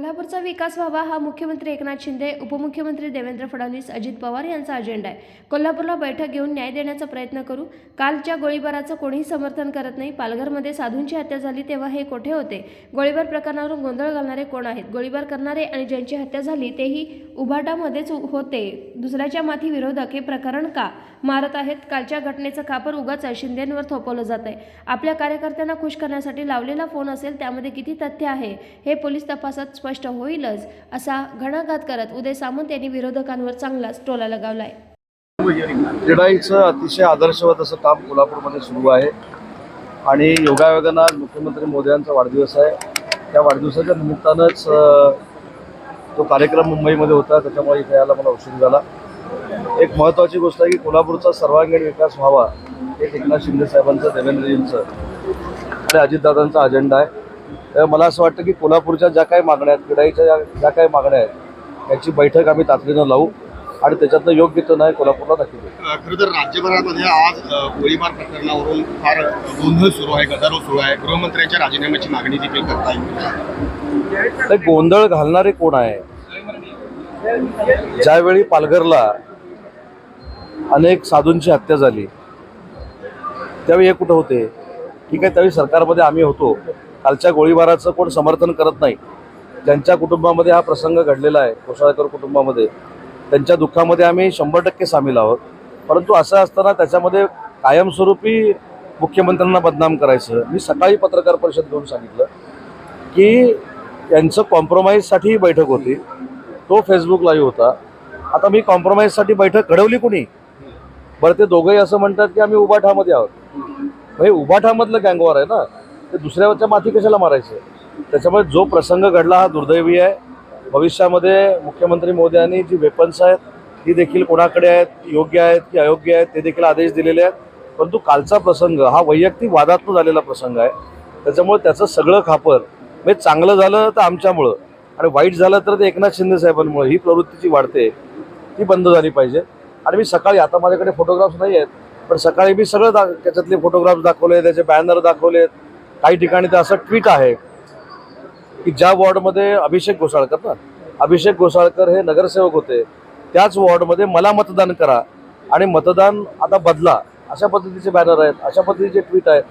कोल्हापूरचा विकास व्हावा हा मुख्यमंत्री एकनाथ शिंदे उपमुख्यमंत्री देवेंद्र फडणवीस अजित पवार यांचा अजेंडा आहे. कोल्हापूरला बैठक घेऊन न्याय देण्याचा प्रयत्न करू. कालच्या गोळीबाराचं कोणीही समर्थन करत नाही. पालघरमध्ये साधूंची हत्या झाली तेव्हा हे कोठे होते? गोळीबार प्रकरणावरून गोंधळ घालणारे कोण आहेत? गोळीबार करणारे आणि ज्यांची हत्या झाली तेही उभाटामध्येच होते. दुसऱ्याच्या माथी विरोधक हे प्रकरण का मारत आहेत? कालच्या घटनेचं कापर उगाच शिंदेंवर थोपवलं जात आहे. आपल्या कार्यकर्त्यांना खुश करण्यासाठी लावलेला फोन असेल त्यामध्ये किती तथ्य आहे हे पोलीस तपासात स्पष्ट होईलच असा घणाघात करत उदय सामंत यांनी विरोधकांवर चांगलाच टोला लगावलाय. क्रीडाईचं अतिशय आदर्शवत असं काम कोल्हापूरमध्ये सुरू आहे. आणि योगायोगानं आज मुख्यमंत्री मोदी यांचा वाढदिवस आहे. त्या वाढदिवसाच्या निमित्तानंच तो कार्यक्रम मुंबईमध्ये होता त्याच्यामुळे इथे यायला मला उशीर झाला. एक महत्त्वाची गोष्ट आहे की कोल्हापूरचा सर्वांगीण विकास व्हावा हे एकनाथ शिंदे साहेबांचं देवेंद्रजींचं आणि अजितदादांचा अजेंडा आहे. तर मला असं वाटतं की कोल्हापूरच्या ज्या काही मागण्या आहेत क्रीडाईच्या ज्या ज्या काही मागण्या आहेत याची बैठक आम्ही तातडीनं लावू आणि त्याच्यातनं योग्य तो नाही कोल्हापूरला नक्की खरं तर राज्यभरामध्ये आज गोळीबार प्रकरणावरून फार गोंधळ सुरू आहे गदारोळ सुरू आहे. गृहमंत्र्यांच्या राजीनाम्याची मागणी देखील करता येईल. गोंधळ घालणारे कोण आहे? ज्यावेळी पालघरला अनेक साधूंची हत्या झाली त्यावेळी हे कुठं होते? ठीक आहे त्यावेळी सरकारमध्ये आम्ही होतो. कालच्या गोळीबाराचं कोण समर्थन करत नाही. ज्यांच्या कुटुंबामध्ये हा प्रसंग घडलेला आहे कोसाळकर कुटुंबामध्ये त्यांच्या दुःखामध्ये आम्ही शंभर टक्के सामील आहोत. परंतु असं असताना त्याच्यामध्ये कायमस्वरूपी मुख्यमंत्र्यांना बदनाम करायचं मी सकाळी पत्रकार परिषद घेऊन सांगितलं की यांचं कॉम्प्रोमाइजसाठी बैठक होती. तो फेसबुक लाईव्ह होता. आता मी कॉम्प्रोमाइजसाठी बैठक घडवली कुणी? बरं ते दोघंही असं म्हणतात की आम्ही उबाठामध्ये आहोत. म्हणजे उबाठामधलं गँगवार आहे ना? ते दुसऱ्याच्या माथी कशाला मारायचे? त्याच्यामुळे जो प्रसंग घडला हा दुर्दैवी आहे. भविष्यामध्ये मुख्यमंत्री मोदी यांनी जी वेपन्स आहेत ती देखील कोणाकडे आहेत योग्य आहेत की अयोग्य आहेत ते देखील आदेश दिलेले आहेत. परंतु कालचा प्रसंग हा वैयक्तिक वादातून झालेला प्रसंग आहे. त्याच्यामुळे त्याचं सगळं खापर म्हणजे चांगलं झालं तर आमच्यामुळं आणि वाईट झालं तर ते एकनाथ शिंदे साहेबांमुळे ही प्रवृत्ती जी वाढते ती बंद झाली पाहिजे. आणि मी सकाळी आता माझ्याकडे फोटोग्राफ्स नाही आहेत पण सकाळी मी सगळं दा त्याच्यातले फोटोग्राफ्स दाखवले त्याचे बॅनर दाखवलेत. काही ठिकाणी तर असं ट्विट आहे की ज्या वॉर्डमध्ये अभिषेक घोसाळकर ना अभिषेक घोसाळकर हे नगरसेवक होते त्याच वॉर्डमध्ये मला मतदान करा आणि मतदान आता बदला. अशा पद्धतीचे बॅनर आहेत अशा पद्धतीचे ट्विट आहेत.